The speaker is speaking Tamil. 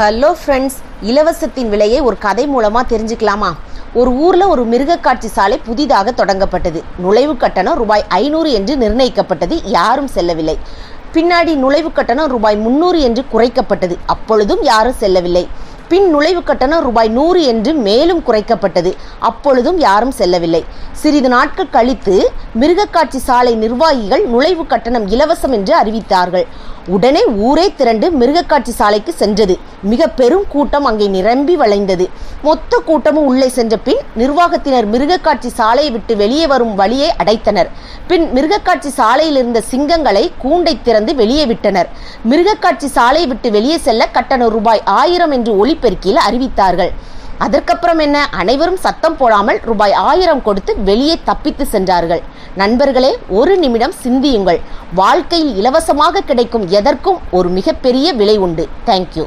ஹலோ ஃப்ரெண்ட்ஸ் இலவசத்தின் விலையை ஒரு கதை மூலமாக தெரிஞ்சுக்கலாமா? ஒரு ஊரில் ஒரு மிருகக்காட்சி சாலை புதிதாக தொடங்கப்பட்டது. நுழைவு கட்டணம் ரூபாய் ஐநூறு என்று நிர்ணயிக்கப்பட்டது யாரும் செல்லவில்லை. பின்னாடி நுழைவு கட்டணம் ரூபாய் முந்நூறு என்று குறைக்கப்பட்டது அப்பொழுதும் யாரும் செல்லவில்லை. பின் நுழைவு கட்டணம் ரூபாய் நூறு என்று மேலும் குறைக்கப்பட்டது அப்பொழுதும் யாரும் செல்லவில்லை. சிறிது நாட்கள் கழித்து மிருகக்காட்சி சாலை நிர்வாகிகள் நுழைவு கட்டணம் இலவசம் என்று அறிவித்தார்கள். உடனே ஊரே திரண்டு மிருகக்காட்சி சாலைக்கு சென்றது. மிக பெரும் கூட்டம் அங்கே நிரம்பி வளைந்தது. மொத்த கூட்டமும் உள்ளே சென்ற பின் நிர்வாகத்தினர் மிருகக்காட்சி சாலையை விட்டு வெளியே வரும் வழியை அடைத்தனர். பின் மிருகக்காட்சி சாலையில் இருந்த சிங்கங்களை கூண்டை திறந்து வெளியே விட்டனர். மிருகக்காட்சி சாலையை விட்டு வெளியே செல்ல கட்டண ரூபாய் ஆயிரம் என்று ஒலிபெருக்கியில் அறிவித்தார்கள். அதற்கப்புறம் என்ன? அனைவரும் சத்தம் போடாமல் ரூபாய் ஆயிரம் கொடுத்து வெளியே தப்பித்து சென்றார்கள். நண்பர்களே ஒரு நிமிடம் சிந்தியுங்கள். வாழ்க்கையில் இலவசமாக கிடைக்கும் எதற்கும் ஒரு மிகப்பெரிய விலை உண்டு. தேங்க்யூ